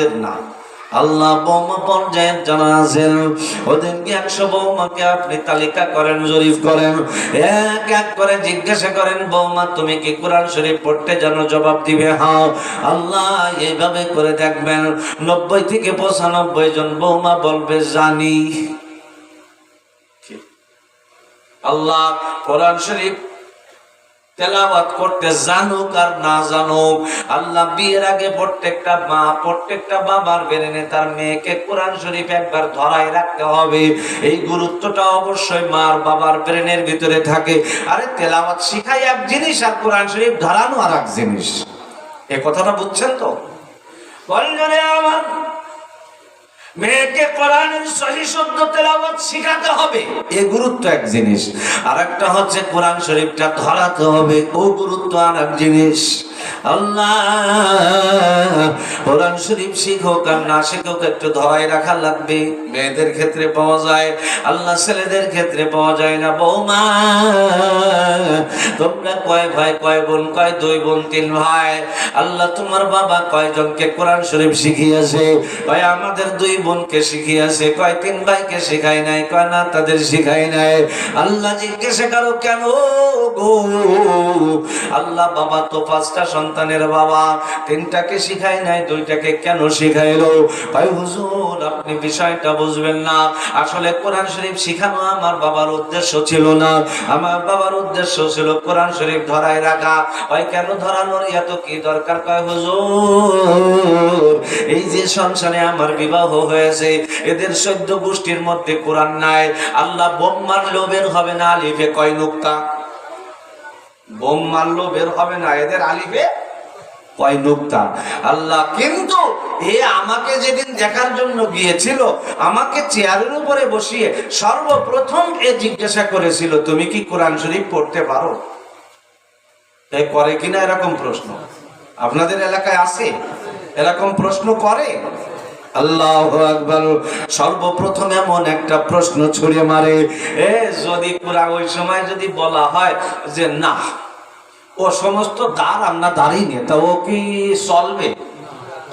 আমাদের না। আল্লাহ বৌমা পর্যায়ের জানা আছেন ওদিনকে একশো বৌমাকে আপনি তালিকা করেন জরিফ করেন। এক এক করে জিজ্ঞাসা করেন, বৌমা, তুমি কি কোরআন শরীফ পড়তে জানো? জবাব দিবে, হাও। আল্লাহ এইভাবে করে দেখবেন, নব্বই থেকে পঁচানব্বই জন বৌমা বলবে, জানি। আল্লাহ কোরআন শরীফ তেলাওয়াত করতে জানুক আর না জানুক, আল্লাহ বিয়ের আগে প্রত্যেকটা মা, প্রত্যেকটা বাবার বেরেনে তার মেয়েকে কোরআন শরীফ একবার ধরাই রাখতে হবে। এই গুরুত্বটা অবশ্যই মার বাবার ব্রেনের ভিতরে থাকে। আরে তেলাওয়াত শিখাই এক জিনিস আর কোরআন শরীফ ধরানো আর এক জিনিস। এ কথাটা বুঝছেন তো? বলজনে আমার মেয়েকে কোরআনের সহি তেলাওয়াত শিখাতে হবে। এ গুরুত্ব এক জিনিস। আর একটা হচ্ছে কোরআন শরীফটা ধরাতে হবে। ও গুরুত্ব আর এক জিনিস। আল্লাহ কোরআন শরীফ শিখুক আর না শিখুক একটু ধরাই রাখা লাগবে। মেয়েদের ক্ষেত্রে পাওয়া যায়, আল্লাহ ছেলেদের ক্ষেত্রে পাওয়া যায় না। বৌমা, তোমরা কয় ভাই, কয় বোন, কয় দুই বোন, তিন ভাই? আল্লাহ তোমার বাবা কয়জনকে কোরআন শরীফ শিখিয়েছে? কয় আমাদের দুই বোনকে শিখিয়েছে, কয় তিন ভাইকে শিখাই নাই, কয় না তাদের শিখাই নাই। আল্লাহ জিজ্ঞাসা করো, কেন গো? আল্লাহ, বাবা তো পাঁচটা সন্তানের বাবা, তিনটাকে শিখাই নাই দুইটাকে কেন শিখাইলো? ভাই হুজুর, আপনি বিষয়টা বুঝবেন না। আসলে কোরআন শরীফ শিখানো আমার বাবার উদ্দেশ্য ছিল না। আমার বাবার উদ্দেশ্য ছিল কোরআন শরীফ ধরায় রাখা। ভাই, কেন ধরানোর এত কি দরকার? কয়, হুজুর, এই যে সংসারে আমার বিবাহ হয়েছে, এদের সদ্য গোষ্ঠীর মধ্যে কোরআন নাই। আল্লাহ বোম মারলেও বের হবে না আলিফে। কয়, নুক্তা? বোম মারলেও বের হবে না। এদের আলিফে আল্লাহ, কিন্তু এ আমাকে যেদিন দেখার জন্য গিয়েছিল, আমাকে চেয়ারের উপরে বসিয়ে সর্বপ্রথম এ জিজ্ঞাসা করেছিল, তুমি কি কোরআন শরীফ পড়তে পারো? করে কিনা এরকম প্রশ্ন? আপনাদের এলাকায় আছে? এরকম প্রশ্ন করে? আল্লাহ আকবর। সর্বপ্রথম এমন একটা প্রশ্ন ছুড়ে মারে। এ, যদি পুরা ওই সময় যদি বলা হয় যে না ও সমস্ত দ্বার আমরা দাঁড়িয়ে নিয়ে, তা ও কি চলবে?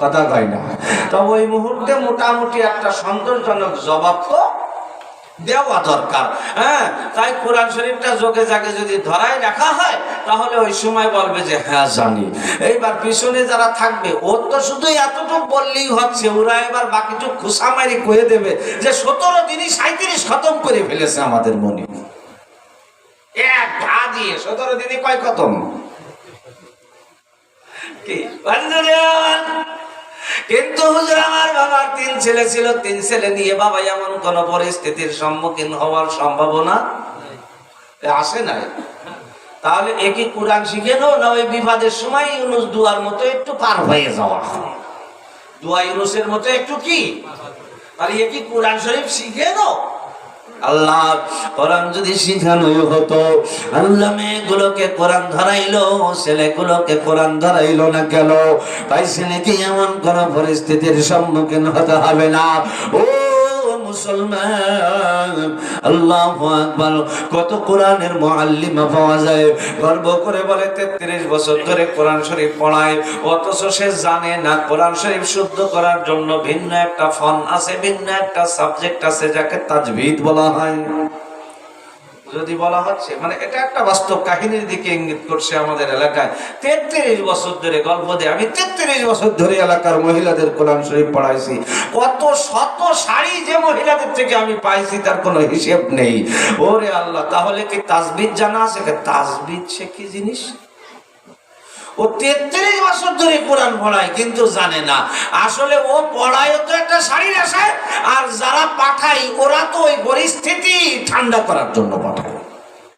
কথা কয় না। তা ওই মুহূর্তে মোটামুটি একটা সন্তোষজনক জবাব তো দেওয়া দরকার। হ্যাঁ তাই কোরআন শরীফটা যোগে জাগে যদি ধরাই রাখা হয়, তাহলে ওই সময় বলবে যে হ্যাঁ জানি। এইবার পিছনে যারা থাকবে ওর তো শুধু এতটুকু বললেই হচ্ছে, ওরা এবার বাকিটুক খুশামারি করে দেবে যে, সতেরো দিনই সাঁত্রিশ খতম করে ফেলেছে আমাদের মনে। এক ঘা দিয়ে, সতেরো দিনই কয় খতম? কিন্তু হুজুর, আমার বাবার তিন ছেলে ছিল। তিন ছেলে নিয়ে বাবা এমন কোন পরিস্থিতির সম্মুখীন হওয়ার সম্ভাবনা আসে নাই। তাহলে একই কোরআন শিখে নাও না ওই বিবাদের সময় ইউনুস দুয়ার মতো একটু পার হয়ে যাওয়া? দুয়া ইউনুসের মতো একটু কি? তাহলে একই কোরআন শরীফ শিখে নাও আল্লাহ, কোরআন যদি শিখানো হতো, আল্লাহ মেয়েগুলোকে কোরআন ধরাইলো, ছেলেগুলোকে কোরআন ধরাইলো না কেন? তাই ছেলেকে এমন কোন পরিস্থিতির সম্মুখীন হতে হবে না? ও মুসলমান আল্লাহ আকবার। কত কোরআনের মুআল্লিমা পাওয়া যায়। গর্ব করে বলে 33 বছর ধরে কোরআন শরীফ পড়ায়, অথচ সে জানে না, কোরআন শরীফ শুদ্ধ করার জন্য ভিন্ন একটা ফন আছে, ভিন্ন একটা সাবজেক্ট আছে, যাকে তাজবিদ বলা হয়। যদি বলা হচ্ছে মানে এটা একটা বাস্তব কাহিনীর দিকে ইঙ্গিত করছে আমাদের এলাকায়। তেত্রিশ বছর ধরে গল্প দিয়ে। আমি তেত্রিশ বছর ধরে এলাকার মহিলাদের কোরআন শরীফ পড়াইছি। কত শত শাড়ি যে মহিলাদের থেকে আমি পাইছি, তার কোনো হিসেব নেই। ওরে আল্লাহ, তাহলে কি তাজবিদ জানা আছে? তাজবিদ সে কি জিনিস? ও তেত্রিশ বছর ধরে কোরআন পড়ায়, কিন্তু জানে না। আসলে ও পড়ায় তো একটা শাড়ির আশায়, আর যারা পাঠায়, ওরা তো ওই পরিস্থিতি ঠান্ডা করার জন্য পাঠায়।